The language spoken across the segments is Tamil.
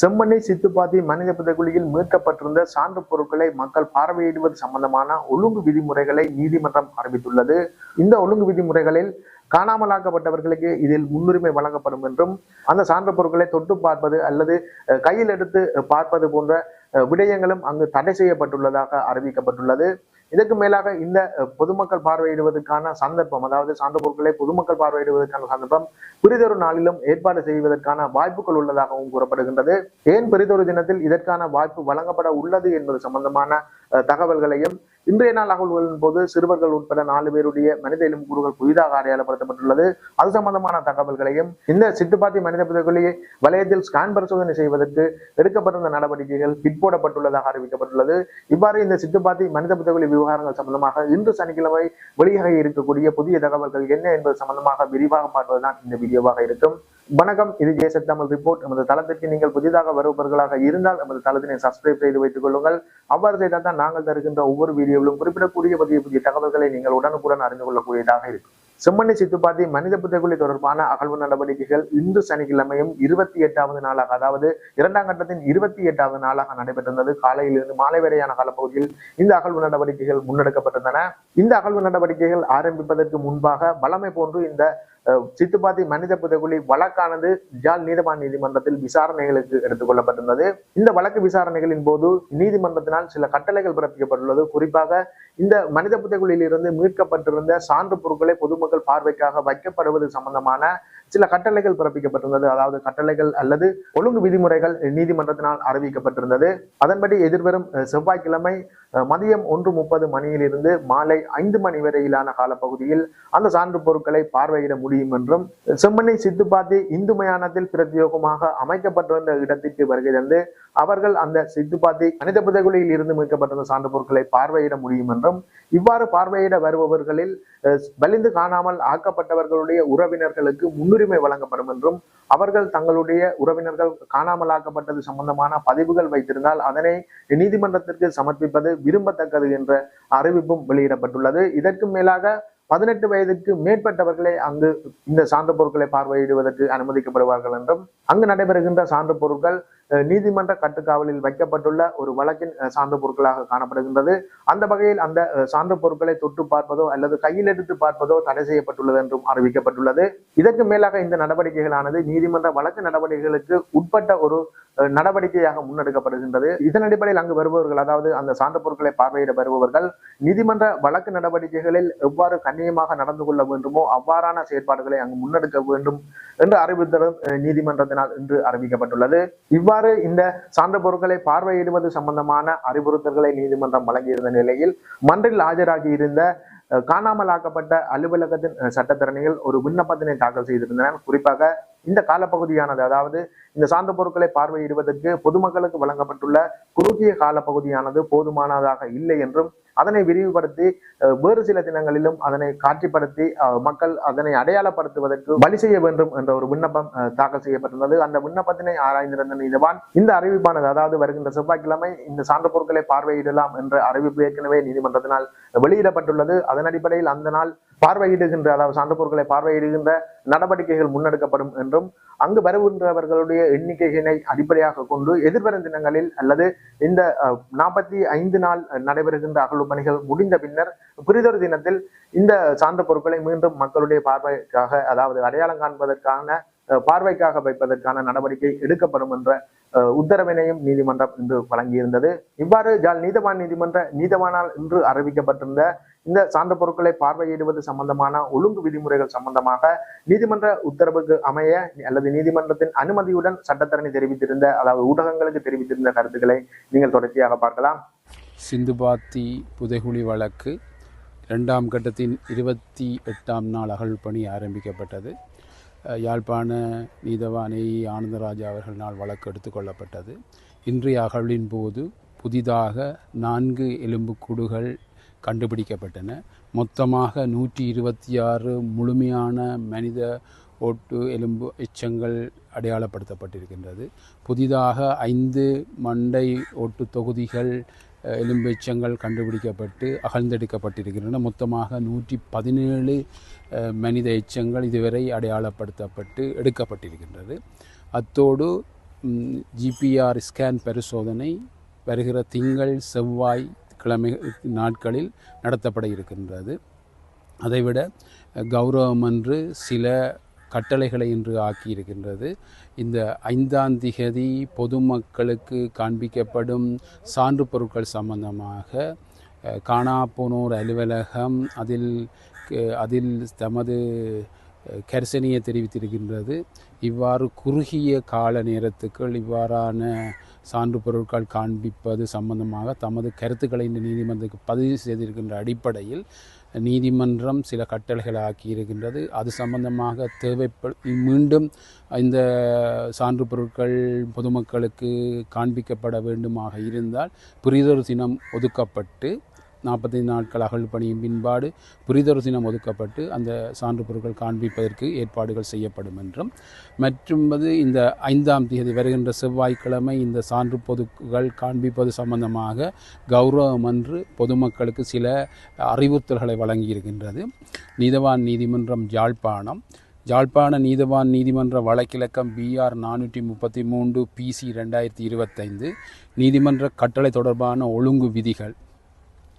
செம்மண்ணை சித்துப்பாத்தி மனித புதைக்குழியில் மீட்கப்பட்டிருந்த சான்று பொருட்களை மக்கள் பார்வையிடுவது சம்பந்தமான ஒழுங்கு விதிமுறைகளை நீதிமன்றம் அறிவித்துள்ளது. இந்த ஒழுங்கு விதிமுறைகளில் காணாமலாக்கப்பட்டவர்களுக்கு இதில் முன்னுரிமை வழங்கப்படும் என்றும் அந்த சான்று பொருட்களை தொட்டு பார்ப்பது அல்லது கையில் எடுத்து பார்ப்பது போன்ற விடயங்களும் அங்கு தடை செய்யப்பட்டுள்ளதாக அறிவிக்கப்பட்டுள்ளது. இதற்கு மேலாக இந்த பொதுமக்கள் பார்வையிடுவதற்கான சந்தர்ப்பம் அதாவது சார்ந்த பொருட்களை பொதுமக்கள் பார்வையிடுவதற்கான சந்தர்ப்பம் பிரிதொரு நாளிலும் ஏற்பாடு செய்வதற்கான வாய்ப்புகள் உள்ளதாகவும் கூறப்படுகின்றது. ஏன் பிரிதொரு தினத்தில் இதற்கான வாய்ப்பு வழங்கப்பட உள்ளது என்பது சம்பந்தமான தகவல்களையும் இன்றைய நாள் அகழ்வுகளின் போது சிறுவர்கள் உட்பட நாலு பேருடைய மனித எலும்புக்கூறுகள் புதிதாக அடையாளப்படுத்தப்பட்டுள்ளது. அது சம்பந்தமான தகவல்களையும் இந்த சிட்டுப்பாத்தி மனித புதைக்குழியை வலயத்தில் ஸ்கேன் பரிசோதனை செய்வதற்கு எடுக்கப்பட்டிருந்த நடவடிக்கைகள் பிற்போடப்பட்டுள்ளதாக அறிவிக்கப்பட்டுள்ளது. இவ்வாறு இந்த சிட்டுப்பாத்தி மனித புதைக்குழி விவகாரங்கள் சம்பந்தமாக இன்று சனிக்கிழமை வெளியாக இருக்கக்கூடிய புதிய தகவல்கள் என்ன என்பது சம்பந்தமாக விரிவாக பார்ப்பதுதான் இந்த வீடியோவாக இருக்கும். வணக்கம் இது ஜேசட் தமிழ் ரிப்போர்ட் நமது தளத்திற்கு நீங்கள் புதிதாக வருபவர்களாக இருந்தால் நமது தளத்தினை சப்ஸ்கிரைப் செய்து வைத்துக் கொள்ளுங்கள். அவ்வாறு செய்தால் தான் நாங்கள் தருகின்ற ஒவ்வொரு வீடியோவிலும் குறிப்பிடக்கூடிய புதிய புதிய தகவல்களை நீங்கள் உடனுக்குடன் அறிந்து கொள்ளக்கூடியதாக இருக்கும். செம்மண்ணி சித்துப்பாத்தி மனித புதைக்குழி தொடர்பான அகழ்வு நடவடிக்கைகள் இந்து சனிக்கிழமையும் இருபத்தி எட்டாவது நாளாக அதாவது இரண்டாம் கட்டத்தின் இருபத்தி எட்டாவது நாளாக நடைபெற்றிருந்தது. காலையிலிருந்து மாலை வரையான காலப்பகுதியில் இந்த அகழ்வு நடவடிக்கைகள் முன்னெடுக்கப்பட்டிருந்தன. இந்த அகழ்வு நடவடிக்கைகள் ஆரம்பிப்பதற்கு முன்பாக வளமை போன்று இந்த சித்துப்பாத்தி மனித புதைக்குழி வழக்கானது ஜாழ் நீதவான் நீதிமன்றத்தில் விசாரணைகளுக்கு எடுத்துக் கொள்ளப்பட்டிருந்தது. இந்த வழக்கு விசாரணைகளின் போது நீதிமன்றத்தினால் சில கட்டளைகள் பிறப்பிக்கப்பட்டுள்ளது. குறிப்பாக இந்த மனித புதைக்குழியில் இருந்து மீட்கப்பட்டிருந்த சான்று பொருட்களை பொதுமக்கள் பார்வைக்காக வைக்கப்படுவது சம்பந்தமான சில கட்டளைகள் பிறப்பிக்கப்பட்டிருந்தது. அதாவது கட்டளைகள் அல்லது ஒழுங்கு விதிமுறைகள் நீதிமன்றத்தினால் அறிவிக்கப்பட்டிருந்தது. அதன்படி எதிர்வரும் செவ்வாய்க்கிழமை மதியம் ஒன்று முப்பது மணியிலிருந்து மாலை ஐந்து மணி வரையிலான காலப்பகுதியில் அந்த சான்று பொருட்களை பார்வையிட முடியும் என்றும் செம்மனை சித்துப்பாத்தி இந்து மயானத்தில் பிரத்யோகமாக அமைக்கப்பட்டிருந்த இடத்திற்கு வருகை தந்து அவர்கள் அந்த சித்துப்பாத்தி மனித புதைகுலியில் இருந்து மீட்கப்பட்டிருந்த சான்று பொருட்களை பார்வையிட முடியும் என்றும் இவ்வாறு பார்வையிட வருபவர்களில் வலிந்து காணாமல் ஆக்கப்பட்டவர்களுடைய உறவினர்களுக்கு முன்னுரிமை வழங்கப்படும் என்றும் அவர்கள் தங்களுடைய உறவினர்கள் காணாமல் ஆக்கப்பட்டது சம்பந்தமான பதிவுகள் வைத்திருந்தால் அதனை நீதிமன்றத்திற்கு சமர்ப்பிப்பது விரும்பத்தக்கது என்ற அறிவிப்பும் வெளியிடப்பட்டுள்ளது. இதற்கு மேலாக பதினெட்டு வயதுக்கு மேற்பட்டவர்களே அங்கு இந்த சான்று பொருட்களை பார்வையிடுவதற்கு அனுமதிக்கப்படுவார்கள் என்றும் அங்கு நடைபெறுகின்ற சான்று பொருட்கள் அஹ், நீதிமன்ற கட்டுக்காவலில் வைக்கப்பட்டுள்ள ஒரு வழக்கின் சான்று பொருட்களாக காணப்படுகின்றது. அந்த வகையில் அந்த சான்று பொருட்களை தொட்டு பார்ப்பதோ அல்லது கையில் எடுத்து பார்ப்பதோ தடை செய்யப்பட்டுள்ளது என்றும் அறிவிக்கப்பட்டுள்ளது. இதற்கு மேலாக இந்த நடவடிக்கைகளானது நீதிமன்ற வழக்கு நடவடிக்கைகளுக்கு உட்பட்ட ஒரு நடவடிக்கையாக முன்னெடுக்கப்படுகின்றது. இதன் அடிப்படையில் அங்கு வருபவர்கள் அதாவது அந்த சார்ந்த பொருட்களை பார்வையிட வருபவர்கள் நீதிமன்ற வழக்கு நடவடிக்கைகளில் எவ்வாறு கண்ணியமாக நடந்து கொள்ள வேண்டுமோ அவ்வாறான செயற்பாடுகளை அங்கு முன்னெடுக்க வேண்டும் என்று அறிவித்தலும் நீதிமன்றத்தினால் இன்று அறிவிக்கப்பட்டுள்ளது. இவ்வாறு இந்த சான்று பொருட்களை பார்வையிடுவது சம்பந்தமான அறிவுறுத்தல்களை நீதிமன்றம் வழங்கியிருந்த நிலையில் மன்றில் ஆஜராகி இருந்த காணாமலாக்கப்பட்ட அலுவலகத்தின் சட்டத்திறனையில் ஒரு விண்ணப்பத்தினை தாக்கல் செய்திருந்தனர். குறிப்பாக இந்த காலப்பகுதியானது அதாவது இந்த சார்ந்த பொருட்களை பார்வையிடுவதற்கு பொதுமக்களுக்கு வழங்கப்பட்டுள்ள குறுகிய காலப்பகுதியானது போதுமானதாக இல்லை என்றும் அதனை விரிவுபடுத்தி வேறு சில தினங்களிலும் அதனை காட்சிப்படுத்தி மக்கள் அதனை அடையாளப்படுத்துவதற்கு வழி செய்ய வேண்டும் என்ற ஒரு விண்ணப்பம் தாக்கல் செய்யப்பட்டுள்ளது அந்த விண்ணப்பத்தினை ஆராய்ந்திருந்த நீதிவான் இந்த அறிவிப்பானது அதாவது வருகின்ற செவ்வாய்க்கிழமை இந்த சார்ந்த பொருட்களை பார்வையிடலாம் என்ற அறிவிப்பு ஏற்கனவே நீதிமன்றத்தினால் வெளியிடப்பட்டுள்ளது. அதன் அடிப்படையில் அந்த நாள் பார்வையிடுகின்ற அதாவது சான்று பொருட்களை பார்வையிடுகின்ற நடவடிக்கைகள் முன்னெடுக்கப்படும் என்றும் அங்கு வருகின்றவர்களுடைய எண்ணிக்கையினை அடிப்படையாக கொண்டு எதிர்வரும் தினங்களில் அல்லது இந்த நாற்பத்தி ஐந்து நாள் நடைபெறுகின்ற அகழ்வு பணிகள் முடிந்த பின்னர் பிரிதொரு தினத்தில் இந்த சான்று பொருட்களை மீண்டும் மக்களுடைய பார்வைக்காக அதாவது அடையாளம் காண்பதற்கான பார்வைக்காக வைப்பதற்கான நடவடிக்கை எடுக்கப்படும் என்ற உத்தரவினையும் நீதிமன்றம் இன்று வழங்கியிருந்தது. இவ்வாறு ஜால் நீதவான் நீதிமன்ற நீதவானால் இன்று அறிவிக்கப்பட்டிருந்த இந்த சான்று பொருட்களை பார்வையிடுவது சம்பந்தமான ஒழுங்கு விதிமுறைகள் சம்பந்தமாக நீதிமன்ற உத்தரவுக்கு அமைய அல்லது நீதிமன்றத்தின் அனுமதியுடன் சட்டத்தரணி தெரிவித்திருந்த அதாவது ஊடகங்களுக்கு தெரிவித்திருந்த கருத்துக்களை நீங்கள் தொடர்ச்சியாக பார்க்கலாம். சிந்துபாத்தி புதைகுழி வழக்கு இரண்டாம் கட்டத்தின் இருபத்தி எட்டாம் நாள் அகழ் பணி ஆரம்பிக்கப்பட்டது. யாழ்ப்பாண நீதவானை ஆனந்தராஜா அவர்களினால் வழக்கு எடுத்துக்கொள்ளப்பட்டது இன்றைய அகழ்வின் போது புதிதாக நான்கு எலும்புக்கூடுகள் கண்டுபிடிக்கப்பட்டன. மொத்தமாக நூற்றி இருபத்தி ஆறு முழுமையான மனித ஓட்டு எலும்பு எச்சங்கள் அடையாளப்படுத்தப்பட்டிருக்கின்றது. புதிதாக ஐந்து மண்டை ஓட்டு தொகுதிகள் எலும்பிச்சங்கள் எலும்பு எச்சங்கள் கண்டுபிடிக்கப்பட்டு அகழ்ந்தெடுக்கப்பட்டிருக்கின்றன. மொத்தமாக நூற்றி பதினேழு மனித எச்சங்கள் இதுவரை அடையாளப்படுத்தப்பட்டு எடுக்கப்பட்டிருக்கின்றது. அத்தோடு ஜிபிஆர் ஸ்கேன் பரிசோதனை வருகிற திங்கள் செவ்வாய் கிழமை நாட்களில் நடத்தப்பட இருக்கின்றது. அதைவிட கௌரவம் என்று சில கட்டளைகளை இன்று ஆக்கியிருக்கின்றது. இந்த ஐந்தாம் திகதி பொதுமக்களுக்கு காண்பிக்கப்படும் சான்று பொருட்கள் சம்பந்தமாக காணாப்போனோர் அலுவலகம் அதில் அதில் தமது அஹ், கரிசனையை தெரிவித்திருக்கின்றது. இவ்வாறு குறுகிய கால நேரத்துக்குள் இவ்வாறான சான்று பொருட்கள் காண்பிப்பது சம்பந்தமாக தமது கருத்துக்களை இந்த நீதிமன்றத்துக்கு பதிவு செய்திருக்கின்ற அடிப்படையில் நீதிமன்றம் சில கட்டளைகளை ஆக்கியிருக்கின்றது. அது சம்பந்தமாக தேவைப்ப மீண்டும் இந்த சான்று பொருட்கள் பொதுமக்களுக்கு காண்பிக்கப்பட வேண்டுமாக இருந்தால் புரிதொரு தினம் ஒதுக்கப்பட்டு நாற்பத்தைந்து நாட்கள் அகல் பணியின் பின்பாடு புரிதொரு தினம் ஒதுக்கப்பட்டு அந்த சான்று பொருட்கள் காண்பிப்பதற்கு ஏற்பாடுகள் செய்யப்படும் என்றும் மற்றும் இந்த ஐந்தாம் தேதி வருகின்ற செவ்வாய்க்கிழமை இந்த சான்று பொதுக்கள் காண்பிப்பது சம்பந்தமாக கௌரவம் என்று பொதுமக்களுக்கு சில அறிவுறுத்தல்களை வழங்கியிருக்கின்றது. நீதவான் நீதிமன்றம் யாழ்ப்பாணம். யாழ்ப்பாண நீதவான் நீதிமன்ற வழக்கிலக்கம் பிஆர் நானூற்றி முப்பத்தி மூன்று பிசி ரெண்டாயிரத்தி இருபத்தைந்து. நீதிமன்ற கட்டளை தொடர்பான ஒழுங்கு விதிகள்.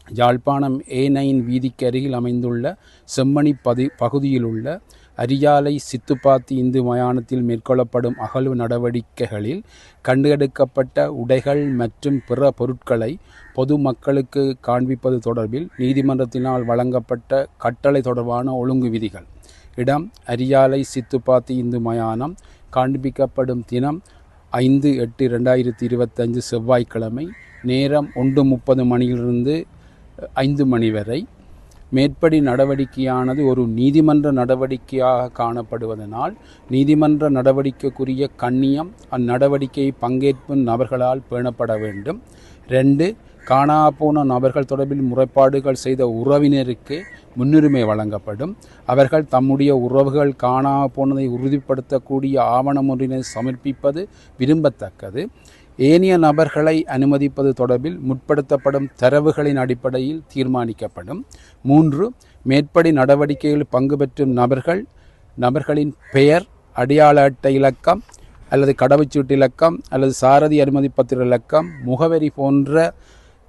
யாழ்ப்பாணம் ஏ நைன் வீதிக்கு அருகில் அமைந்துள்ள செம்மணி பதி பகுதியில் உள்ள அரியாலை சித்துப்பாத்தி இந்து மயானத்தில் மேற்கொள்ளப்படும் அகழ்வு நடவடிக்கைகளில் கண்டெடுக்கப்பட்ட உடைகள் மற்றும் பிற பொருட்களை பொதுமக்களுக்கு காண்பிப்பது தொடர்பில் நீதிமன்றத்தினால் வழங்கப்பட்ட கட்டளை தொடர்பான ஒழுங்கு விதிகள். இடம் அரியாலை சித்துப்பாத்தி இந்து மயானம் காண்பிக்கப்படும் தினம் ஐந்து எட்டு ரெண்டாயிரத்தி இருபத்தஞ்சு செவ்வாய்க்கிழமை நேரம் ஒன்று முப்பது மணியிலிருந்து ஐந்து மணி வரை. மேற்படி நடவடிக்கையானது ஒரு நீதிமன்ற நடவடிக்கையாக காணப்படுவதனால் நீதிமன்ற நடவடிக்கைக்குரிய கண்ணியம் அந்நடவடிக்கையை பங்கேற்கும் நபர்களால் பேணப்பட வேண்டும். ரெண்டு காணாப்போன நபர்கள் தொடர்பில் முறைப்பாடுகள் செய்த உறவினருக்கு முன்னுரிமை வழங்கப்படும். அவர்கள் தம்முடைய உறவுகள் காணா போனதை உறுதிப்படுத்தக்கூடிய ஆவணம் ஒன்றினை சமர்ப்பிப்பது விரும்பத்தக்கது. ஏனைய நபர்களை அனுமதிப்பது தொடர்பில் முற்படுத்தப்படும் தரவுகளின் அடிப்படையில் தீர்மானிக்கப்படும். மூன்று மேற்படி நடவடிக்கைகளில் பங்கு பெற்றும் நபர்கள் நபர்களின் பெயர் அடையாள அட்டை இலக்கம் அல்லது கடவுச்சீட்டு இலக்கம் அல்லது சாரதி அனுமதி பத்திர இலக்கம் முகவரி போன்ற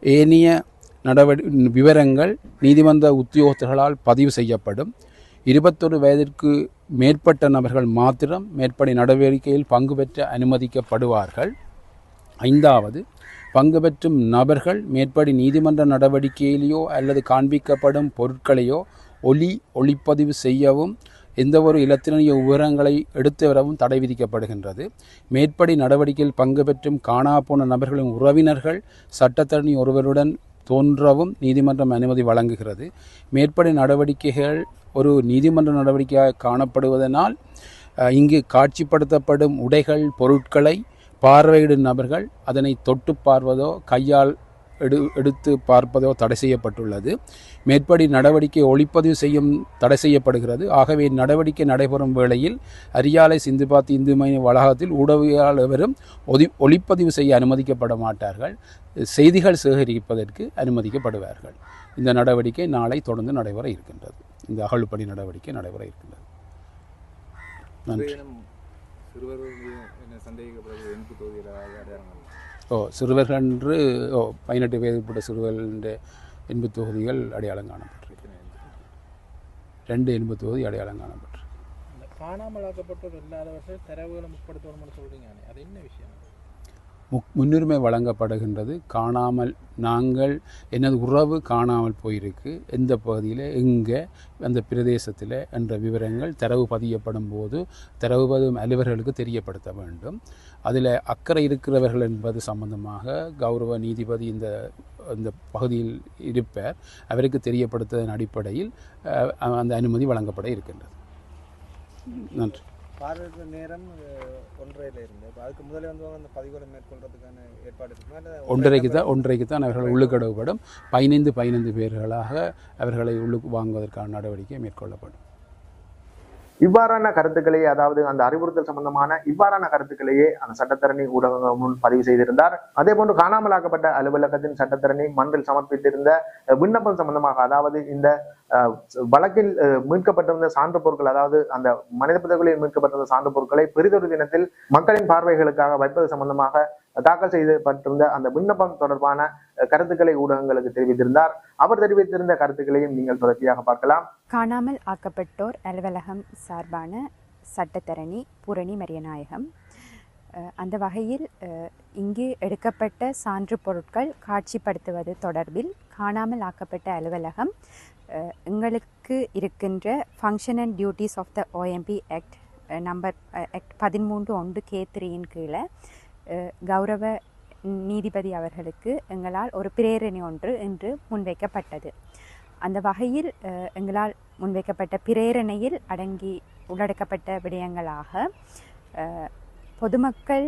ஏனைய நடவடி விவரங்கள் நீதிமன்ற உத்தியோகத்தர்களால் பதிவு செய்யப்படும். இருபத்தொரு வயதிற்கு மேற்பட்ட நபர்கள் மாத்திரம் மேற்படி நடவடிக்கையில் பங்கு பெற்ற அனுமதிக்கப்படுவார்கள். ஐந்தாவது பங்கு பெற்றும் நபர்கள் மேற்படி நீதிமன்ற நடவடிக்கையிலேயோ அல்லது காண்பிக்கப்படும் பொருட்களையோ ஒலி ஒளிப்பதிவு செய்யவும் எந்தவொரு இலத்திரனிய விவரங்களை எடுத்து வரவும் தடை விதிக்கப்படுகின்றது. மேற்படி நடவடிக்கையில் பங்கு பெற்றும் காணாப்போன நபர்களின் உறவினர்கள் சட்டத்தரணி ஒருவருடன் தோன்றவும் நீதிமன்றம் அனுமதி வழங்குகிறது. மேற்படி நடவடிக்கைகள் ஒரு நீதிமன்ற நடவடிக்கையாக காணப்படுவதனால் இங்கு காட்சிப்படுத்தப்படும் உடைகள் பொருட்களை பார்வையிடும் நபர்கள் அதனை தொட்டு பார்வதோ கையால் எடு எடுத்து பார்ப்பதோ தடை செய்யப்பட்டுள்ளது. மேற்படி நடவடிக்கை ஒளிப்பதிவு செய்யும் தடை செய்யப்படுகிறது. ஆகவே நடவடிக்கை நடைபெறும் வேளையில் அரியாலை சிந்துபாத் இந்து மைய வளாகத்தில் ஊடகவியலாளரும் ஒதி ஒளிப்பதிவு செய்ய அனுமதிக்கப்பட மாட்டார்கள். செய்திகள் சேகரிப்பதற்கு அனுமதிக்கப்படுவார்கள். இந்த நடவடிக்கை நாளை தொடர்ந்து நடைபெற இருக்கின்றது. இந்த அகழ்பணி நடவடிக்கை நடைபெற இருக்கின்றது. நன்றி. சிறுவர்கள் என்ன சந்தேகிக்கப்படுகிறது எண்பு தொகுதியில் அடையாளம் ஓ சிறுவர்கள் என்று ஓ பதினெட்டு வயதுப்பட்ட சிறுவர்களுடைய எண்பு தொகுதிகள் அடையாளம் காணப்பட்டிருக்கு. ரெண்டு எண்பு தொகுதி அடையாளம் காணப்பட்டிருக்கு. இந்த காணாமலாக்கப்பட்டோர் இல்லாதவர்கள் தரவுகளை முற்படுத்தணும்னு சொல்றீங்க அது என்ன விஷயம்? முன்னுரிமை வழங்கப்படுகின்றது. காணாமல் நாங்கள் எனது உறவு காணாமல் போயிருக்கு. எந்த பகுதியில் எங்கே அந்த பிரதேசத்தில் என்ற விவரங்கள் தரவு பதியப்படும் போது தரவு பதிவும் அலுவலர்களுக்கு தெரியப்படுத்த வேண்டும். அதில் அக்கறை இருக்கிறவர்கள் என்பது சம்பந்தமாக கௌரவ நீதிபதி இந்த இந்த பகுதியில் இருப்பார். அவருக்கு தெரியப்படுத்ததன் அடிப்படையில் அந்த அனுமதி வழங்கப்பட இருக்கின்றது. நன்றி. பார்வையிட்ட நேரம் ஒன்றையில இருந்து. அதுக்கு முதல்ல வந்து அந்த பதிவுகளை மேற்கொள்றதுக்கான ஏற்பாடு இருக்குமா? ஒன்றரைக்கு தான் ஒன்றரைக்கு தான் அவர்கள் உள்ளுக்கடவுப்படும். பதினைந்து பதினைந்து பேர்களாக அவர்களை உள்ளுக்கு வாங்குவதற்கான நடவடிக்கை மேற்கொள்ளப்படும். இவ்வாறான கருத்துக்களையே அதாவது அந்த அறிவுறுத்தல் சம்பந்தமான இவ்வாறான கருத்துக்களையே அந்த சட்டத்தரணி ஊடகம் முன் பதிவு செய்திருந்தார். அதே போன்று காணாமலாக்கப்பட்ட அலுவலகத்தின் சட்டத்தரணி மன்றில் சமர்ப்பித்திருந்த விண்ணப்பம் சம்பந்தமாக அதாவது இந்த அஹ், வழக்கில் அஹ், மீட்கப்பட்டிருந்த சான்று பொருட்கள் அதாவது அந்த மனித புதைகுழியில் மீட்கப்பட்டிருந்த சான்று பொருட்களை பெரிதொரு தினத்தில் மக்களின் பார்வைகளுக்காக வைப்பது சம்பந்தமாக தாக்கல் செய்யப்பட்டிருந்த அந்த விண்ணப்பம் தொடர்பான கருத்துக்களை ஊடகங்களுக்கு தெரிவித்திருந்தார். அவர் தெரிவித்திருந்த கருத்துக்களையும் நீங்கள் தொடர்ச்சியாக பார்க்கலாம். காணாமல் ஆக்கப்பட்டோர் அலுவலகம் சார்பான சட்டத்தரணி பூரணி மரியநாயகம். அந்த வகையில் இங்கே இங்கு எடுக்கப்பட்ட சான்று பொருட்கள் காட்சிப்படுத்துவது தொடர்பில் காணாமல் ஆக்கப்பட்ட அலுவலகம் எங்களுக்கு இருக்கின்ற function and duties of the OMB act number act பதிமூன்று ஒன்று கே த்ரீயின் கீழே கௌரவ நீதிபதி அவர்களுக்கு எங்களால் ஒரு பிரேரணை ஒன்று இன்று முன்வைக்கப்பட்டது. அந்த வகையில் எங்களால் முன்வைக்கப்பட்ட பிரேரணையில் அடங்கி உள்ளடக்கப்பட்ட விடயங்களாக பொதுமக்கள்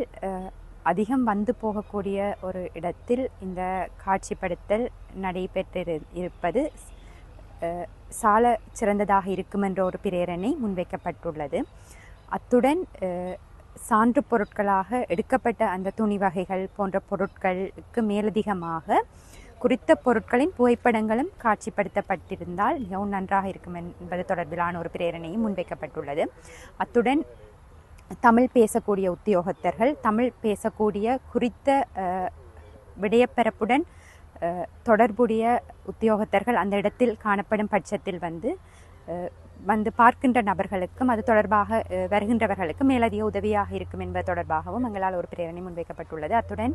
அதிகம் வந்து போகக்கூடிய ஒரு இடத்தில் இந்த காட்சிப்படுத்தல் நடைபெற்று இருப்பது சால சிறந்ததாக இருக்கும் என்ற ஒரு பிரேரணை முன்வைக்கப்பட்டுள்ளது. அத்துடன் சான்று பொருட்களாக எடுக்கப்பட்ட அந்த துணி வகைகள் போன்ற பொருட்களுக்கு மேலதிகமாக குறித்த பொருட்களின் புகைப்படங்களும் காட்சிப்படுத்தப்பட்டிருந்தால் மிகவும் நன்றாக இருக்கும் என்பது தொடர்பிலான ஒரு பிரேரணையும் முன்வைக்கப்பட்டுள்ளது. அத்துடன் தமிழ் பேசக்கூடிய உத்தியோகத்தர்கள் தமிழ் பேசக்கூடிய குறித்த விடயப்பரப்புடன் தொடர்புடைய உத்தியோகத்தர்கள் அந்த இடத்தில் காணப்படும் பட்சத்தில் வந்து வந்து பார்க்கின்ற நபர்களுக்கும் அது தொடர்பாக வருகின்றவர்களுக்கும் மேலதிக உதவியாக இருக்கும் என்பது தொடர்பாகவும் எங்களால் ஒரு பிரேரணை முன்வைக்கப்பட்டுள்ளது. அத்துடன்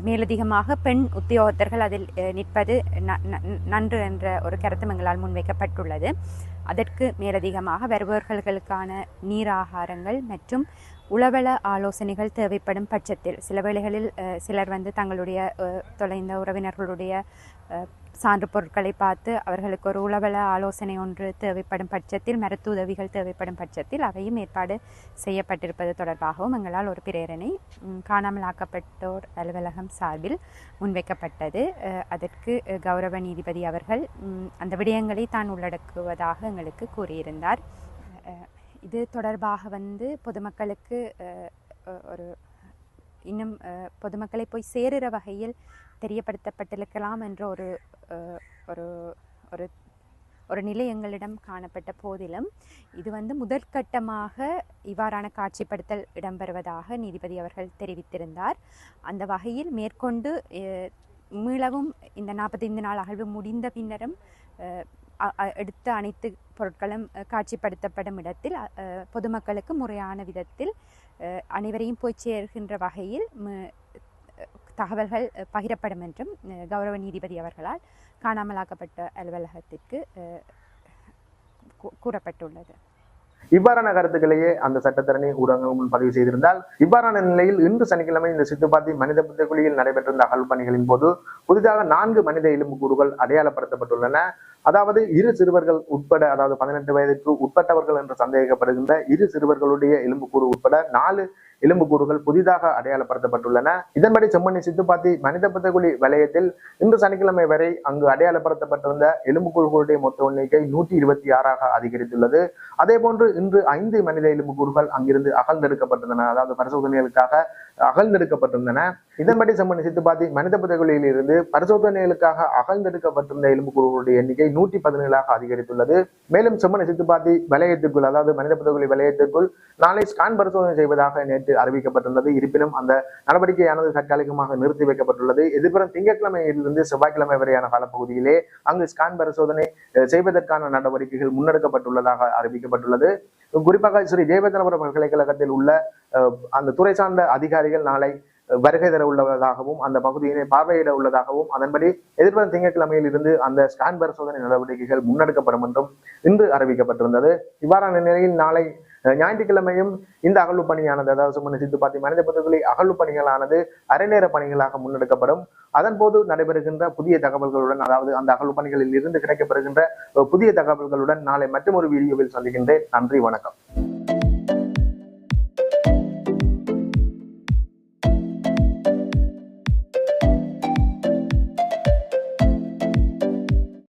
மேலதிகமாக பெண் உத்தியோகத்தர்கள் அதில் நிற்பது ந- ந- நன்று என்ற ஒரு கருத்தும் எங்களால் முன்வைக்கப்பட்டுள்ளது. அதற்கு மேலதிகமாக வருபவர்களுக்கான நீர் ஆகாரங்கள் மற்றும் உளவள ஆலோசனைகள் தேவைப்படும் பட்சத்தில் சில வேளைகளில் சிலர் வந்து தங்களுடைய தொலைந்த உறவினர்களுடைய சான்று பொருட்களை பார்த்து அவர்களுக்கு ஒரு உளவள ஆலோசனை ஒன்று தேவைப்படும் பட்சத்தில் மருத்துவ உதவிகள் தேவைப்படும் பட்சத்தில் அவையும் ஏற்பாடு செய்யப்பட்டிருப்பது தொடர்பாகவும் எங்களால் ஒரு பிரேரணை காணாமல் ஆக்கப்பட்டோர் அலுவலகம் சார்பில் முன்வைக்கப்பட்டது. அதற்கு கௌரவ நீதிபதி அவர்கள் அந்த விடயங்களை தான் உள்ளடக்குவதாக எங்களுக்கு கூறியிருந்தார். இது தொடர்பாக வந்து பொதுமக்களுக்கு ஒரு இன்னும் பொதுமக்களை போய் சேருகிற வகையில் தெரியப்படுத்தப்பட்டிருக்கலாம் என்ற ஒரு ஒரு ஒரு ஒரு நிலை எங்களிடம் காணப்பட்ட போதிலும் இது வந்து முதற்கட்டமாக இவ்வாறான காட்சிப்படுத்தல் இடம்பெறுவதாக நீதிபதி அவர்கள் தெரிவித்திருந்தார். அந்த வகையில் மேற்கொண்டு மீளவும் இந்த நாற்பத்தைந்து நாள் அகழ்வு முடிந்த பின்னரும் எடுத்த அனைத்து பொருட்களும் காட்சிப்படுத்தப்படும் இடத்தில் பொதுமக்களுக்கு முறையான விதத்தில் அனைவரையும் போய் சேர்கின்ற வகையில் ம- தகவல்கள் பகிரப்படும் என்றும் கௌரவ நீதிபதி அவர்களால் காணாமலாக்கப்பட்ட அலுவலகத்திற்கு கூறப்பட்டுள்ளது. இவ்வாறான கருத்துக்களையே அந்த சட்டத்தரணி ஊடகம் பதிவு செய்திருந்தால் இவ்வாறான நிலையில் இன்று சனிக்கிழமை இந்த சித்துப்பாத்தி மனித புத்தகுழியில் நடைபெற்றிருந்த அகழ்வு பணிகளின் போது புதிதாக நான்கு மனித எலும்புக்கூடுகள் அடையாளப்படுத்தப்பட்டுள்ளன. அதாவது இரு சிறுவர்கள் உட்பட அதாவது பதினெட்டு வயதுக்கு உட்பட்டவர்கள் என்று சந்தேகிக்கப்படுகின்ற இரு சிறுவர்களுடைய எலும்புக்கூடு உட்பட நாலு எலும்புக்கூறுகள் புதிதாக அடையாளப்படுத்தப்பட்டுள்ளன. இதன்படி செம்மணி சித்துப்பாத்தி மனித புதைக்குழி வலயத்தில் இன்று சனிக்கிழமை வரை அங்கு அடையாளப்படுத்தப்பட்டிருந்த எலும்புக்கூறுகளுடைய மொத்த எண்ணிக்கை நூற்றி இருபத்தி ஆறாக அதிகரித்துள்ளது. அதே போன்று இன்று ஐந்து மனித எலும்புக்கூறுகள் அங்கிருந்து அகழ்ந்தெடுக்கப்பட்டிருந்தன அதாவது பரிசோதனைகளுக்காக அகழ்ந்தெடுக்கப்பட்டிருந்தன. இதன்படி செம்மணி சித்துப்பாத்தி மனித புதைகுழியில் இருந்து பரிசோதனைகளுக்காக அகழ்ந்தெடுக்கப்பட்டிருந்த எலும்புக்கூடுகளுடைய எண்ணிக்கை நூற்றி பதினேழாக அதிகரித்துள்ளது. மேலும் செம்மணி சித்துப்பாத்தி வலயத்திற்குள் அதாவது மனித புதைகுழி வலயத்திற்குள் நாளை ஸ்கான் பரிசோதனை செய்வதாக நேற்று அறிவிக்கப்பட்டுள்ளது இருப்பினும் அந்த நடவடிக்கையானது தற்காலிகமாக நிறுத்தி வைக்கப்பட்டுள்ளது. எதிர்வரும் திங்கட்கிழமையிலிருந்து செவ்வாய்க்கிழமை வரையான காலப்பகுதியிலே அங்கு ஸ்கான் பரிசோதனை செய்வதற்கான நடவடிக்கைகள் முன்னெடுக்கப்பட்டுள்ளதாக அறிவிக்கப்பட்டுள்ளது. குறிப்பாக ஸ்ரீ ஜெயபத்ரபுரம் பல்கலைக்கழகத்தில் உள்ள அந்த துறை சார்ந்த அதிகாரிகள் நாளை வருகை தர உள்ளதாகவும் அந்த பகுதியினை பார்வையிட உள்ளதாகவும் அதன்படி எதிர்வரும் திங்கட்கிழமையில் இருந்து அந்த ஸ்கேன் பரிசோதனை நடவடிக்கைகள் முன்னெடுக்கப்படும் என்றும் இன்று அறிவிக்கப்பட்டிருந்தது. இவ்வாறான நிலையில் நாளை ஞாயிற்றுக்கிழமையும் இந்த அகழ்வு பணியானது அதாவது சித்து சித்துப்பாத்தி மனித புத்தகங்களை அகழ்வு பணிகளானது அரைநேர பணிகளாக முன்னெடுக்கப்படும். அதன் போது நடைபெறுகின்ற புதிய தகவல்களுடன் அதாவது அந்த அகழ்வு பணிகளில் இருந்து கிடைக்கப்பெறுகின்ற புதிய தகவல்களுடன் நாளை மற்றொரு வீடியோவில் சந்திக்கின்றேன். நன்றி வணக்கம்.